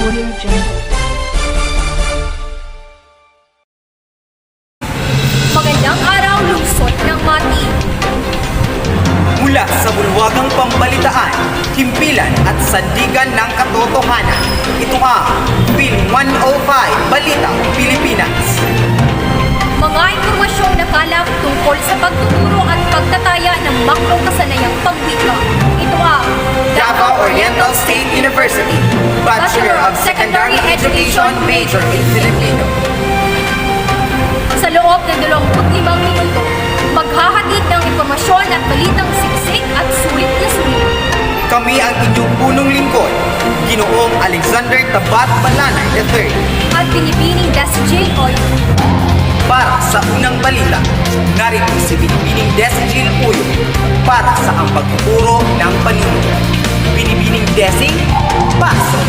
Audio Jungle. Magandang araw, lungsod ng Mati. Mula sa bulwagang pambalitaan, himpilan at sandigan ng katotohanan. Ito ang Pin 105 Balita Pilipinas. Mga impormasyong nakalap tungkol sa pagtuturo at pagtataya ng makro kasanayang pagwika. Ang Davao Oriental State University, Bachelor of Secondary Education, Major in Filipino. Sa loob ng 25 minuto, maghahatid ng impormasyon at balitang siksik at sulit na sulit. Kami ang inyong punong lingkod, Ginoong Alexander Tabat Balanay III. At binibining Desi J. Oy. Para sa unang balita, narito si Binibining Desi Jill Uyo para sa ang pagtuturo ng panunod. Binibining Desi, pasok!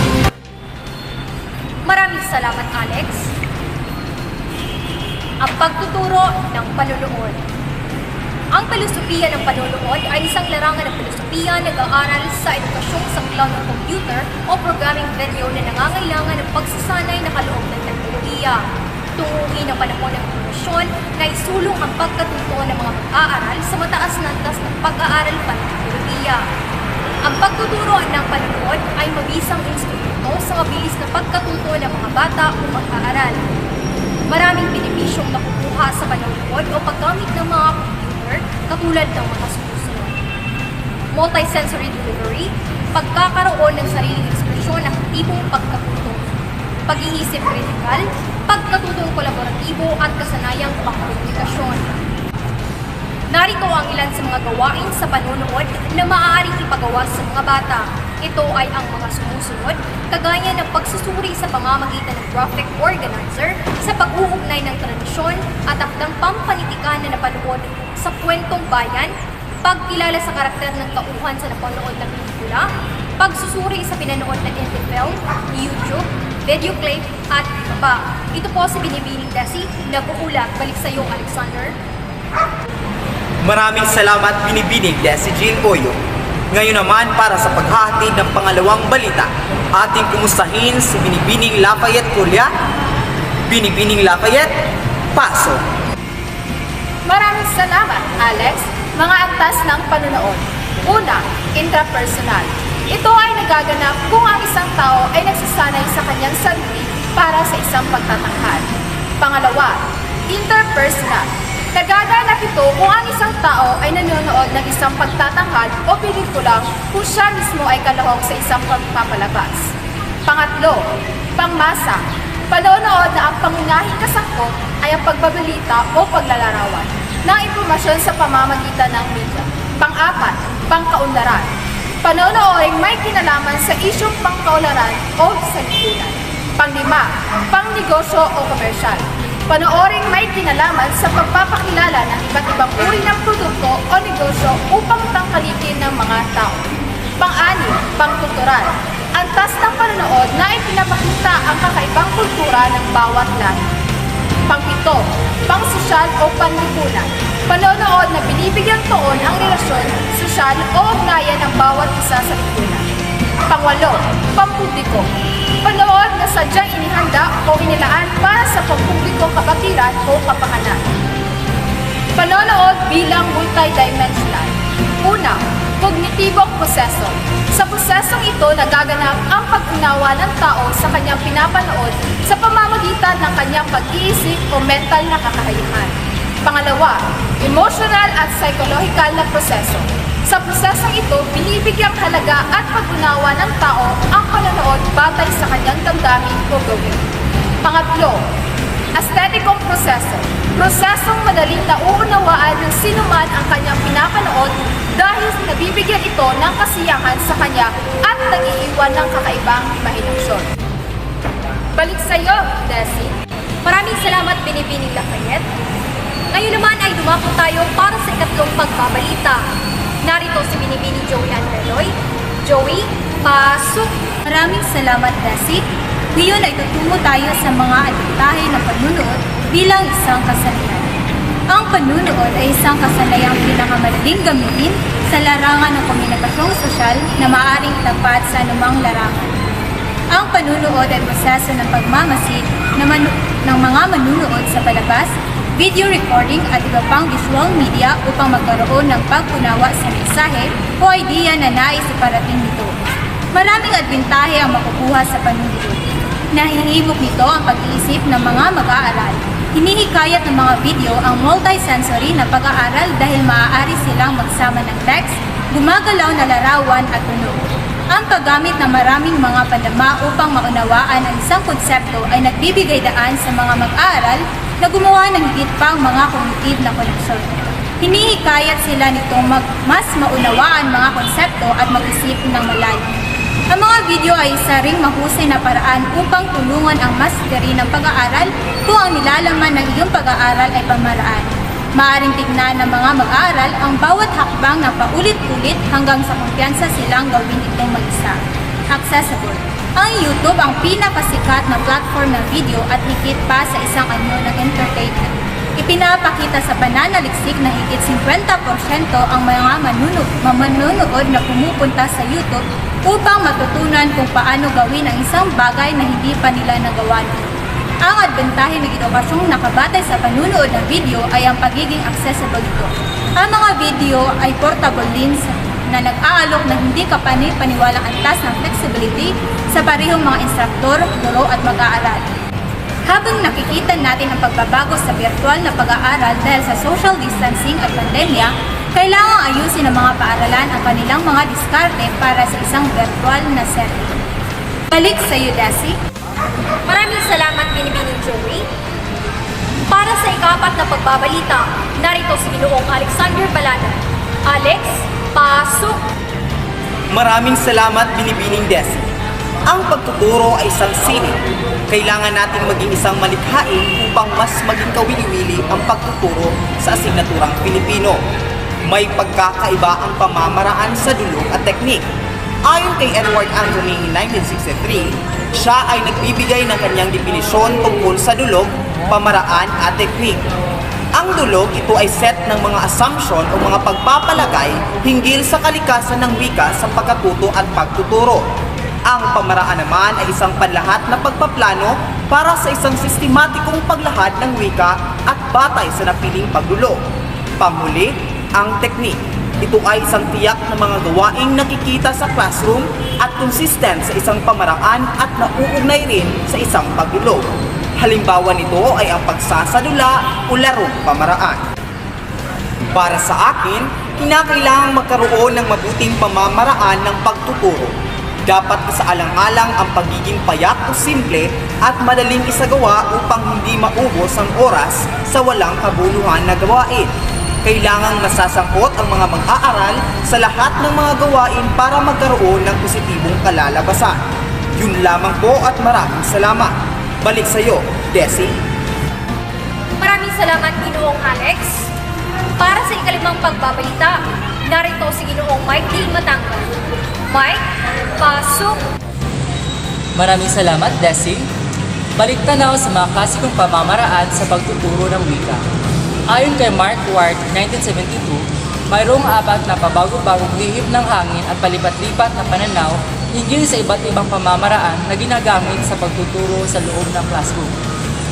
Maraming salamat, Alex. Ang pagtuturo ng panunood. Ang filosofiya ng panunood ay isang larangan ng filosofiya na nag-aaral sa edukasyong saklaw ng computer o programming video na nangangailangan ng pagsasanay na kaloob ng teknolohiya. Tunguhin ang panahon ng informasyon na isulong ang pagkatuto ng mga mag-aaral sa mataas na antas ng pag-aaral pa ng teknolohiya. Ang pagtuturo ng panunood ay mabisang instrumento sa mabilis na pagkatuto ng mga bata o mag-aaral. Maraming benepisyong nakukuha sa panonood o paggamit ng mga katulad ng mga sumusunod. Multisensory delivery, pagkakaroon ng sariling ekspresyon ng aktibong pagkatuto, pag-iisip kritikal, pagkatutong kolaboratibo at kasanayang pangkomunikasyon. Narito ang ilan sa mga gawain sa panunood na maaaring ipagawa sa mga bata. Ito ay ang mga sumusunod, kagaya ng pagsusuri sa pamamagitan ng graphic organizer sa pag-uugnay ng tradisyon at akdang pampanitikan na napanood sa kwentong bayan, pagkilala sa karakter ng tauhan sa napanood na pelikula, pagsusuri sa pinanood na indie film, YouTube, video clip, at iba pa. Ito po si Binibining Desi, nag-uulat. Balik sa iyo, Alexander. Maraming salamat Binibining Desi Jill Oyo. Ngayon naman para sa paghahatid ng pangalawang balita, ating kumustahin si Binibining Lafayette Kulia. Binibining Lafayette, paso! Maraming salamat, Alex. Mga antas ng panunood. Una, intrapersonal. Ito ay nagaganap kung ang isang tao ay nagsasanay sa kanyang sarili para sa isang pagtatanghal. Pangalawa, interpersonal. Nagaganap ito kung ang isang tao ay nanonood ng isang pagtatanghal o pelikula kung siya mismo ay kalahok sa isang pagpapalabas. Pangatlo, pangmasa. Panonood na ang pangunahing kasangkot ay ang pagbabalita o paglalarawan ng impormasyon sa pamamagitan ng media. Pang-apat, pangkaunlaran. Panonooring may kinalaman sa isyong pangkaunlaran o sa lipunan. Panglima, pangnegosyo o komersyal. Panooring may kinalaman sa pagpapakilala ng iba't ibang uri ng produkto o negosyo upang tangkalikin ng mga tao. Pang-anim, pangkultural. Antas ng panonood na ipinapakita ang kakaibang kultura ng bawat lahi. Pangpito, pangsosyal o panlipunan. Panonood na binibigyan tuon ang relasyon, sosyal o ugnayan ng bawat isa sa lipunan. Pangwalo, pampubliko. Panood na sadyang inihanda o inilaan para sa pampubliko kabatiran o kapakanan. Panonood bilang multidimensional. Una, kognitibong proseso. Sa prosesong ito nagaganap ang pag-unawa ng tao sa kanyang pinapanood sa pamamagitan ng kanyang pag-iisip o mental na kakayuhan. Pangalawa, emotional at psychological na proseso. Sa prosesong ito, binibigyang halaga at pag-unawa ng tao ang panonood batay sa kanyang damdamin o gawin. Pangatlo, aestheticong proseso. Prosesong madaling nauunawaan ng sino man ang kanyang pinapanood dahil nabibigyan ito ng kasiyahan sa kanya at nag-iiwan ng kakaibang imahinasyon. Balik sa iyo, Desi. Maraming salamat, Binibining Lafayette. Ngayon naman ay dumako tayo para sa ikatlong pagbabalita. Narito si Binibining Joey Andreloy. Joey, pasok! Maraming salamat, Desi. Ngayon ay tutungo tayo sa mga adiktahe ng panunood bilang isang kasanayan. Ang panunood ay isang kasanayang pinakamadaling gamitin sa larangan ng komunikasyong sosyal na maaaring tapat sa anumang larangan. Ang panunood ay proseso ng pagmamasid ng, ng mga manunood sa palabas, video recording at iba pang visual media upang magkaroon ng pag-unawa sa mensahe o idea na nais iparating nito. Maraming adbintahe ang makukuha sa panunood. Nahihimok nito ang pag-iisip ng mga mag-aaral. Hinihikayat ng mga video ang multisensory na pag-aaral dahil maaari silang magsama ng text, gumagalaw na larawan at tunog. Ang paggamit ng maraming mga pandama upang maunawaan ang isang konsepto ay nagbibigay daan sa mga mag-aaral na gumawa ng higit pang mga cognitive na koneksyon. Hinihikayat sila nitong mag mas maunawaan mga konsepto at mag-isip ng malalim. Ang mga video ay isa ring mahusay na paraan upang tulungan ang mastery ng pag-aaral kung ang nilalaman ng iyong pag-aaral ay pamaraan. Maaring tignan ng mga mag-aaral ang bawat hakbang na paulit-ulit hanggang sa kumpiyansa silang gawin itong mag-isa. Accessible. Ang YouTube ang pinakasikat na platform ng video at higit pa sa isang anyo ng entertainment. Ipinapakita sa pananaliksik na higit 50% ang mga manunood, mamanunood na pumupunta sa YouTube upang matutunan kung paano gawin ang isang bagay na hindi pa nila nagawa noon. Ang adbentahe ng edukasyong nakabatay sa panunood ng video ay ang pagiging accessible nito. Ang mga video ay portable din sa- na nag-aalok ng hindi kapani-paniwalang antas ng flexibility sa parehong mga instruktor, guro at mag-aaral. Habang nakikita natin ang pagbabago sa virtual na pag-aaral dahil sa social distancing at pandemya, kailangang ayusin ng mga paaralan ang kanilang mga diskarte para sa isang virtual na setting. Balik sa iyo, Desi. Maraming salamat, Binibining Joey. Para sa ikapat na pagbabalita, narito si Ginoong Alexander Balana. Alex, pasok! Maraming salamat, Binibining Desi. Ang pagtuturo ay isang sining. Kailangan nating maging isang malikhain upang mas maging kawili-wili ang pagtuturo sa asignaturang Pilipino. May pagkakaiba ang pamamaraan sa dulog at teknik. Ayon kay Edward Anthony in 1963, siya ay nagbibigay ng kanyang definisyon tungkol sa dulog, pamaraan at teknik. Ang dulog, ito ay set ng mga assumption o mga pagpapalagay hinggil sa kalikasan ng wika sa pagkatuto at pagtuturo. Ang pamaraan naman ay isang panlahat na pagpaplano para sa isang sistematikong paglahad ng wika at batay sa napiling pagdulo. Panghuli, ang teknik. Ito ay isang tiyak na mga gawaing nakikita sa classroom at consistent sa isang pamaraan at nauugnay rin sa isang pagdulo. Halimbawa nito ay ang pagsasadula o larong pamaraan. Para sa akin, kinakailangang magkaroon ng mabuting pamamaraan ng pagtuturo. Dapat isaalang-alang ang pagiging payak o simple at madaling isagawa upang hindi maubos ang oras sa walang kabuluhan na gawain. Kailangang masasangkot ang mga mag-aaral sa lahat ng mga gawain para magkaroon ng positibong kalalabasan. Yun lamang po at maraming salamat. Balik sa iyo, Desi. Maraming salamat, Ginoong Alex. Para sa ikalimang pagbabalita, narito si Ginoong Mike D. Matangga. Mike, pasok! Maraming salamat, Desi. Balik tanaw sa mga klasikong pamamaraan sa pagtuturo ng wika. Ayon kay Mark Ward, 1972, mayroong apat na pabago-bagong lihip ng hangin at palipat-lipat na pananaw hinggil sa iba't ibang pamamaraan na ginagamit sa pagtuturo sa loob ng classroom.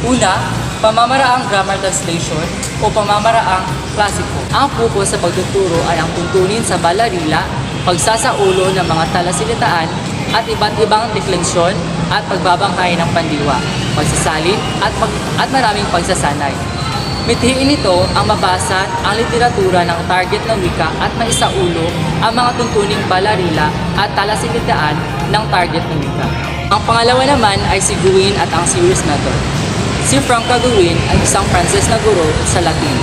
Una, pamamaraang grammar translation o pamamaraang klasiko. Ang focus sa pagtuturo ay ang tuntunin sa balarila, pagsasaulo ng mga talasilitaan at iba't ibang deklensyon at pagbabanghay ng pandiwa, pagsasalin at, mag- at maraming pagsasanay. Mithiin nito ang mabasa ang literatura ng target ng wika at maisaulo ang mga tuntuning balarila at talasilitaan ng target ng wika. Ang pangalawa naman ay si Guin at ang series method. Si Franca Guin ay isang Frances na guro sa Latin.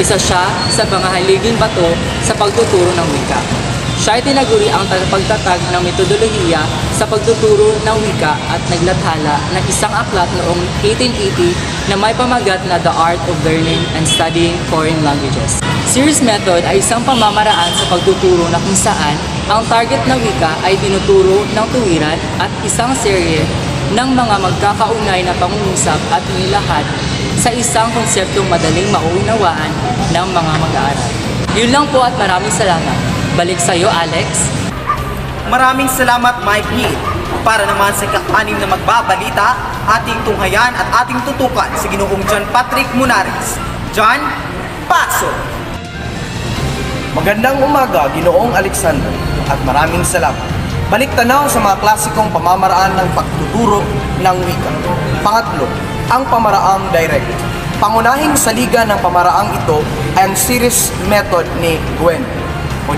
Isa siya sa mga haliging bato sa pagtuturo ng wika. Siya ay tinaguri ang pagtatag ng metodolohiya sa pagtuturo ng wika at naglathala ng isang aklat noong 1880 na may pamagat na The Art of Learning and Studying Foreign Languages. Series method ay isang pamamaraan sa pagtuturo na kung saan ang target na wika ay tinuturo ng tuwiran at isang serye ng mga magkakaunay na pangungusap at nilahad sa isang konseptong madaling mauunawaan ng mga mag-aaral. Yun lang po at maraming salamat. Balik sa iyo, Alex. Maraming salamat, Mike Heath. Para naman sa ika-anim na magbabalita, ating tunghayan at ating tutukan si Ginoong John Patrick Munares. John, paso! Magandang umaga, Ginoong Alexander, at maraming salamat. Balik tanaw sa mga klasikong pamamaraan ng pagtuturo ng wika. Pangatlo, ang pamaraang direct. Pangunahing saliga ng pamaraang ito ay ang series method ni Gwen o.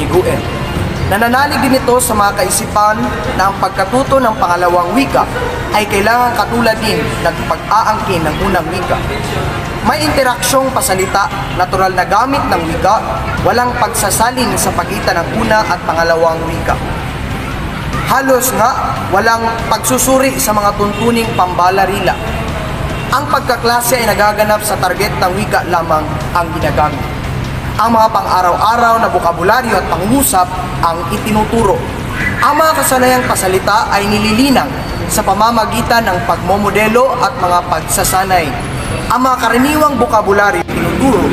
Nananalig din ito sa mga kaisipan na ang pagkatuto ng pangalawang wika ay kailangan katulad din ng pag-aangkin ng unang wika. May interaksyong pasalita, natural na gamit ng wika, walang pagsasalin sa pagitan ng una at pangalawang wika. Halos nga, walang pagsusuri sa mga tuntuning pambalarila. Ang pagkaklase ay nagaganap sa target ng wika lamang ang ginagamit. Ang mga pang-araw-araw na bokabularyo at pangungusap ang itinuturo. Ang mga kasanayang pasalita ay nililinang sa pamamagitan ng pagmomodelo at mga pagsasanay. Ang mga karaniwang bokabularyo tinuturo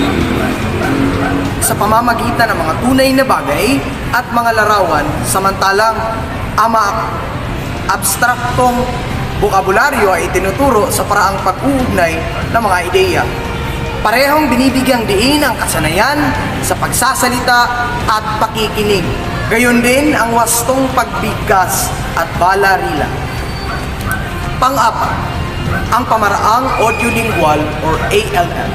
sa pamamagitan ng mga tunay na bagay at mga larawan samantalang ang mga abstraktong bokabularyo ay tinuturo sa paraang pag-uugnay ng mga ideya. Parehong binibigyang diin ang kasanayan sa pagsasalita at pakikinig. Gayon din ang wastong pagbigkas at balarila. Pang-apat, ang pamaraang audiolingual or ALL.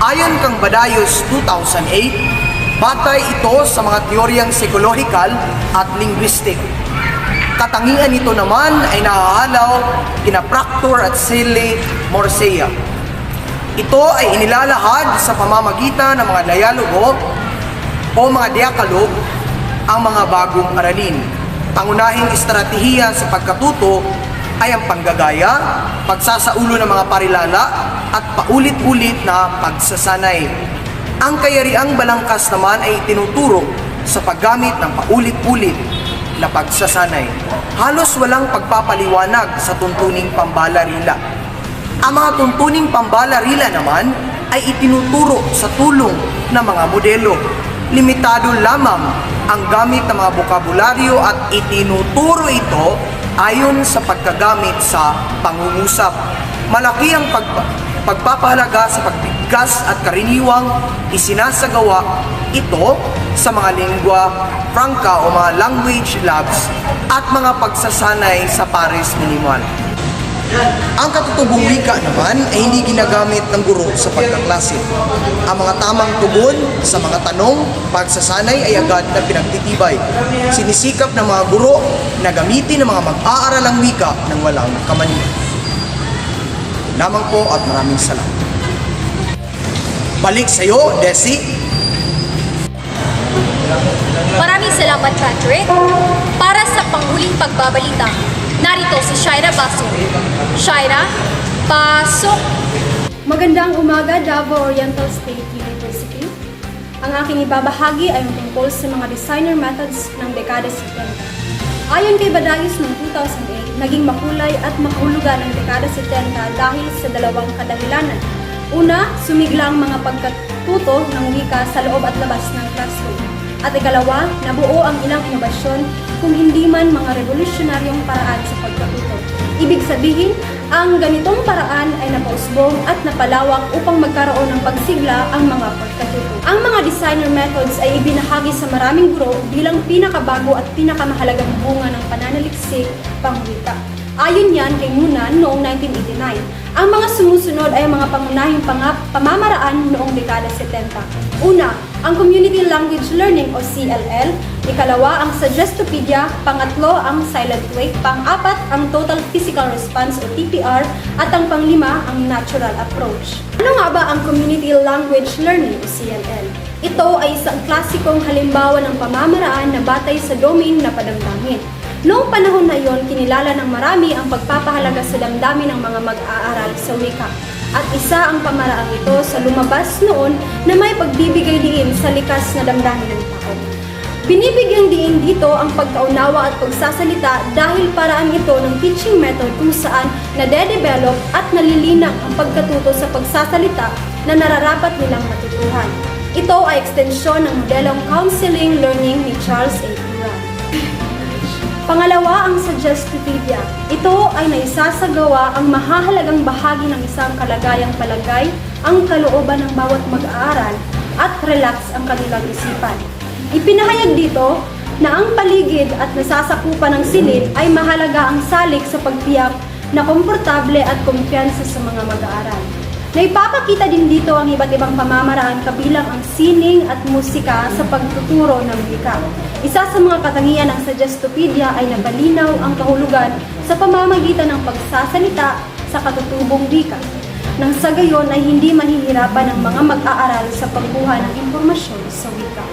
Ayon kang Badayos 2008, batay ito sa mga teoryang psikolohikal at linguistic. Katangian nito naman ay nahahalaw kina Proctor at Silly Morcea. Ito ay inilalahad sa pamamagitan ng mga dialogo o mga diakalog ang mga bagong aralin. Pangunahing estratehiya sa pagkatuto ay ang panggagaya, pagsasaulo ng mga parilala, at paulit-ulit na pagsasanay. Ang kayariang balangkas naman ay tinuturo sa paggamit ng paulit-ulit na pagsasanay. Halos walang pagpapaliwanag sa tuntuning pambalarila. Ang mga tuntuning pambalarila naman ay itinuturo sa tulong ng mga modelo. Limitado lamang ang gamit ng mga bokabularyo at itinuturo ito ayon sa pagkagamit sa pangungusap. Malaki ang pag pagpapahalaga sa pagbigkas at karaniwang isinasagawa ito sa mga lingua franca o mga language labs at mga pagsasanay sa Paris Minimal. Ang katutubong wika naman ay hindi ginagamit ng guro sa pagkaklase. Ang mga tamang tugon sa mga tanong, pagsasanay ay agad na pinagtitibay. Sinisikap ng mga guro na gamitin ng mga mag-aaral ang wika ng walang kamanian. Lamang po at maraming salamat. Balik sa iyo, Desi. Maraming salamat, Patrick. Para sa panghuling pagbabalita, narito si Shaira Baso. Shaira, pasok! Magandang umaga, Davao Oriental State University. Ang aking ibabahagi ay tungkol sa mga designer methods ng dekada 70. Ayon kay Badayos noong 2008, naging makulay at makahulugan ang dekada 70 dahil sa dalawang kadahilanan. Una, sumigla ang mga pagkatuto ng wika sa loob at labas ng classroom. At ikalawa, nabuo ang ilang inobasyon kung hindi man mga revolusyonaryong paraan sa pagkatuto. Ibig sabihin, ang ganitong paraan ay napausbong at napalawak upang magkaroon ng pagsigla ang mga pagkatuto. Ang mga designer methods ay ibinahagi sa maraming guro bilang pinakabago at pinakamahalagang bunga ng pananaliksik pangwika. Ayon yan kay Ngunan noong 1989. Ang mga sumusunod ay mga pangunahing pangap pamamaraan noong dekada 70. Una, ang Community Language Learning o CLL. Ikalawa, ang Suggestopedia. Pangatlo, ang Silent Wake. Pang-apat, ang Total Physical Response o TPR. At ang panglima, ang Natural Approach. Ano nga ba ang Community Language Learning o CLL? Ito ay isang klasikong halimbawa ng pamamaraan na batay sa domain na padamdamin. Noong panahon na yon, kinilala ng marami ang pagpapahalaga sa damdamin ng mga mag-aaral sa wika. At isa ang pamaraang ito sa lumabas noon na may pagbibigay diin sa likas na damdamin ng tao. Binibigyang diin dito ang pagkaunawa at pagsasalita dahil paraan ito ng teaching method kung saan nade-develop at nalilinang ang pagkatuto sa pagsasalita na nararapat nilang matutuhan. Ito ay ekstensyon ng modelong counseling learning ni Charles A. Duran. Pangalawa ang Suggestipedia. Ito ay naisasagawa ang mahahalagang bahagi ng isang kalagayang palagay, ang kalooban ng bawat mag-aaral at relax ang kanilang isipan. Ipinahayag dito na ang paligid at nasasakupan ng silid ay mahalaga ang salik sa pagtiyak na komportable at kumpiyansa sa mga mag-aaral. Naipapakita din dito ang iba't ibang pamamaraan kabilang ang sining at musika sa pagtuturo ng wika. Isa sa mga katangian ng Suggestopedia ay nabalinaw ang kahulugan sa pamamagitan ng pagsasalita sa katutubong wika. Nang sa gayon ay hindi mahihirapan ang mga mag-aaral sa pagkuha ng impormasyon sa wika.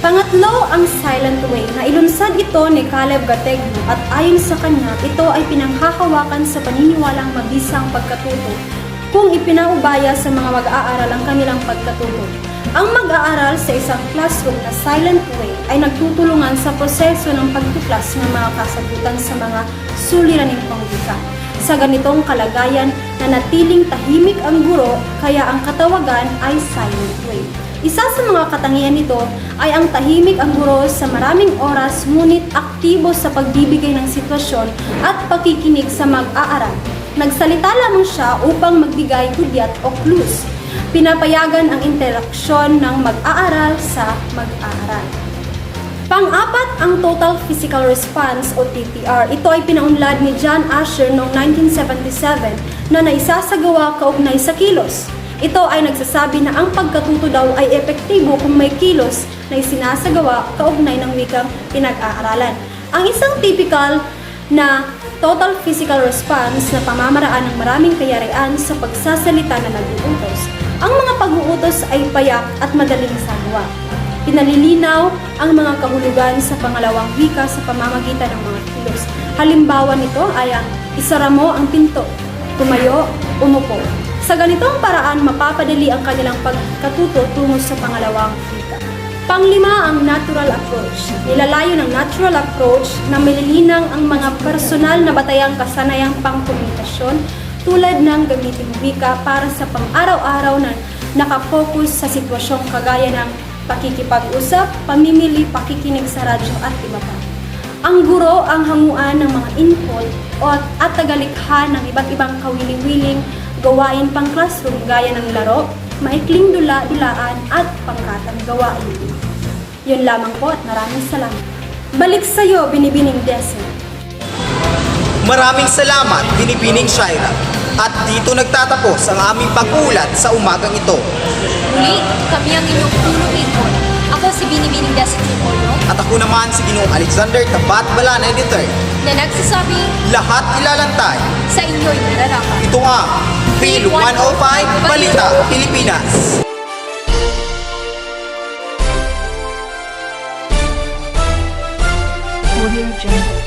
Pangatlo, ang Silent Way, na ilunsad ito ni Caleb Gategno at ayon sa kanya, ito ay pinanghahawakan sa paniniwalang mabisang pagkatuto kung ipinaubaya sa mga mag-aaral ang kanilang pagkatuto. Ang mag-aaral sa isang classroom na Silent Way ay nagtutulungan sa proseso ng pagtuklas ng mga kasagutan sa mga suliraning pangbika. Sa ganitong kalagayan, nanatiling tahimik ang guro kaya ang katawagan ay Silent Way. Isa sa mga katangian nito ay ang tahimik ang guro sa maraming oras ngunit aktibo sa pagbibigay ng sitwasyon at pakikinig sa mag-aaral. Nagsalita lamang siya upang magbigay hudyat o clues. Pinapayagan ang interaksyon ng mag-aaral sa mag-aaral. Pang-apat ang Total Physical Response o TPR. Ito ay pinaunlad ni John Asher noong 1977 na naisasagawa kaugnay sa kilos. Ito ay nagsasabi na ang pagkatuto daw ay epektibo kung may kilos na isinasagawa kaugnay ng wikang pinag-aaralan. Ang isang typical na total physical response na pamamaraan ng maraming kayarian sa pagsasalita na nag-uutos. Ang mga pag-uutos ay payak at madaling sagawa. Pinalilinaw ang mga kahulugan sa pangalawang wika sa pamamagitan ng mga kilos. Halimbawa nito ay ang isara mo ang pinto, tumayo, umupo. Sa ganitong paraan, mapapadali ang kanilang pagkatuto tungo sa pangalawang wika. Panglima ang natural approach. Nilalayo ng natural approach na mililinang ang mga personal na batayang kasanayang pangkomunikasyon tulad ng gamitin wika para sa pang-araw-araw na nakapokus sa sitwasyong kagaya ng pakikipag-usap, pamimili, pakikinig sa radyo at iba pa. Ang guro ang hanguan ng mga input at tagalikha ng iba't ibang kawiling-wiling gawain pang classroom gaya ng laro, maikling dula-dulaan at pangkatang gawain. Yun lamang po at maraming salamat. Balik sa iyo, Binibining Desi. Maraming salamat, Binibining Shaira. At dito nagtatapos ang aming pag-ulat sa umagang ito. Muli, kami ang inyong punong ikon. Ako si Binibining Destiny Oyo At ako naman si Ginoong Alexander Tabat Balan Editor. na nagsasabing Lahat ilalantay. sa inyo'y nararapat. Ito ang Phil 105 Balita Pilipinas. Audio Jungle.